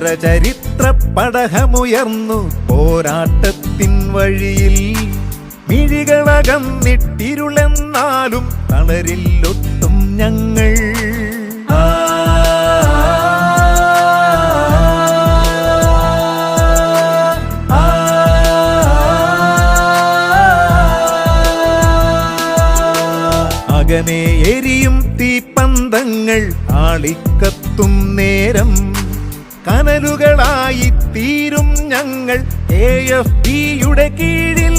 സമരചരിത്ര പടഹമുയർന്നു പോരാട്ടത്തിൻ വഴിയിൽ മിഴികളകന്നിട്ടിരുളെന്നാലും തളരില്ലൊട്ടും ഞങ്ങൾ. അകനെ എരിയും തീപ്പന്തങ്ങൾ ആളിക്കത്തും നേരം കനലുകളായി തീരും ഞങ്ങൾ എ എഫ് ബിയുടെ കീഴിൽ.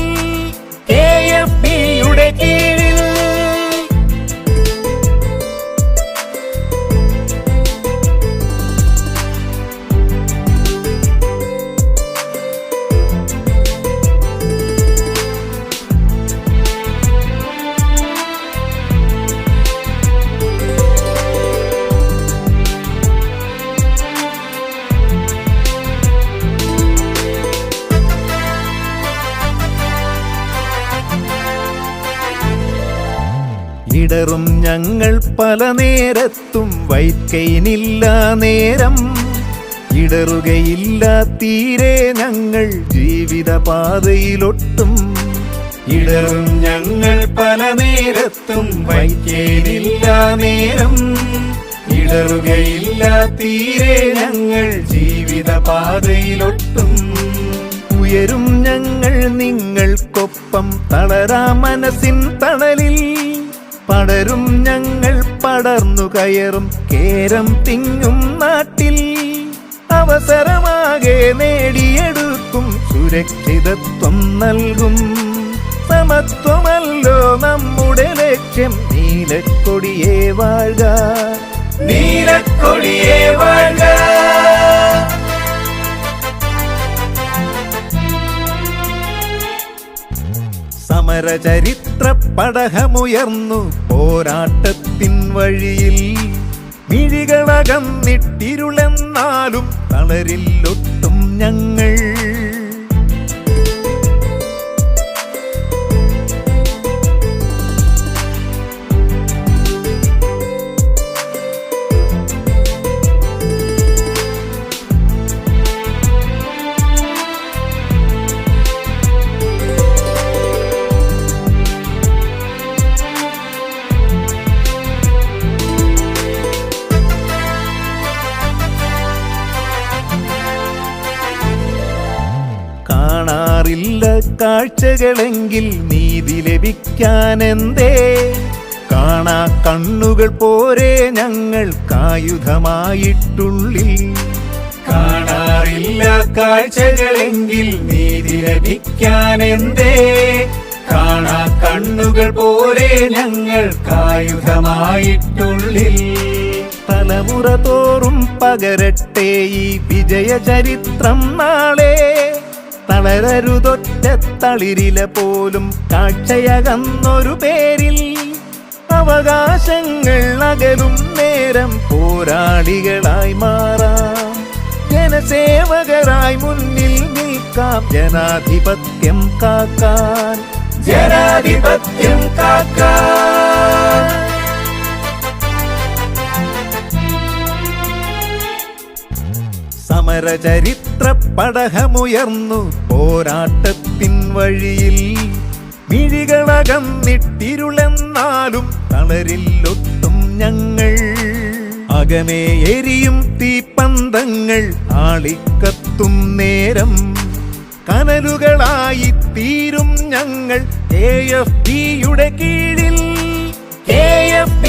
എ എഫ് ബിയുടെ കീഴിൽ. ഇടറും ഞങ്ങൾ പല നേരത്തും വൈക്കൈനില്ല നേരം. ഇടറുകയില്ല തീരെ ഞങ്ങൾ ജീവിതപാതയിലൊട്ടും. ഇടറും ഞങ്ങൾ പല നേരത്തും വൈക്കേനില്ല നേരം. ഇടറുകയില്ല തീരെ ഞങ്ങൾ ജീവിതപാതയിലൊട്ടും. ഉയരും ഞങ്ങൾ നിങ്ങൾക്കൊപ്പം തളരാ മനസ്സിൻ തണലിൽ. പടരും ഞങ്ങൾ പടർന്നു കയറും കേരം തിങ്ങും നാട്ടിൽ. അവസരമാകെ നേടിയെടുക്കും സുരക്ഷിതത്വം നൽകും. സമത്വമല്ലോ നമ്മുടെ ലക്ഷ്യം നീലക്കൊടിയേ വാഴ നീലക്കൊടിയേ വാഴ്ക. സമരചരിത്ര പടഹമുയർന്നു പോരാട്ടത്തിൻ വഴിയിൽ മിഴികളകം നിട്ടിരുളെന്നാലും തളരില്ലൊട്ടും ഞങ്ങൾ കാണാറില്ല കാഴ്ചകളെങ്കിൽ നീതി ലഭിക്കാൻ ലഭിക്കാനെന്തേ? കാണാ കണ്ണുകൾ പോരെ ഞങ്ങൾക്കായുധമായിട്ടുള്ളിൽ കാണാറില്ല കാഴ്ചകളെങ്കിൽ നീതി ലഭിക്കാൻ ലഭിക്കാനെന്തേ? കാണാ കണ്ണുകൾ പോരെ ഞങ്ങൾക്കായുധമായിട്ടുള്ളിൽ തലമുറ തോറും പകരട്ടെ ഈ വിജയ ചരിത്രം നാളെ. തളരരുതൊറ്റ തളിരില പോലും കാഴ്ചയകന്നൊരു പേരിൽ അവകാശങ്ങൾ അകലും നേരം പോരാളികളായി മാറാം. ജനസേവകരായി മുന്നിൽ നിൽക്കാം. ജനാധിപത്യം കാക്കാൻ. ജനാധിപത്യം കാക്കാൻ. സമരചരിത്ര പടഹമുയർന്നു പോരാട്ടത്തിൻ വഴിയിൽ മിഴികളകന്നിട്ടിരുളെന്നാലും തളരില്ലൊട്ടും ഞങ്ങൾ. അകനെ എരിയും തീപ്പന്തങ്ങൾ ആളിക്കത്തും നേരം. കനലുകളായി തീരും ഞങ്ങൾ കെ എഫ് പിയുടെ കീഴിൽ. K F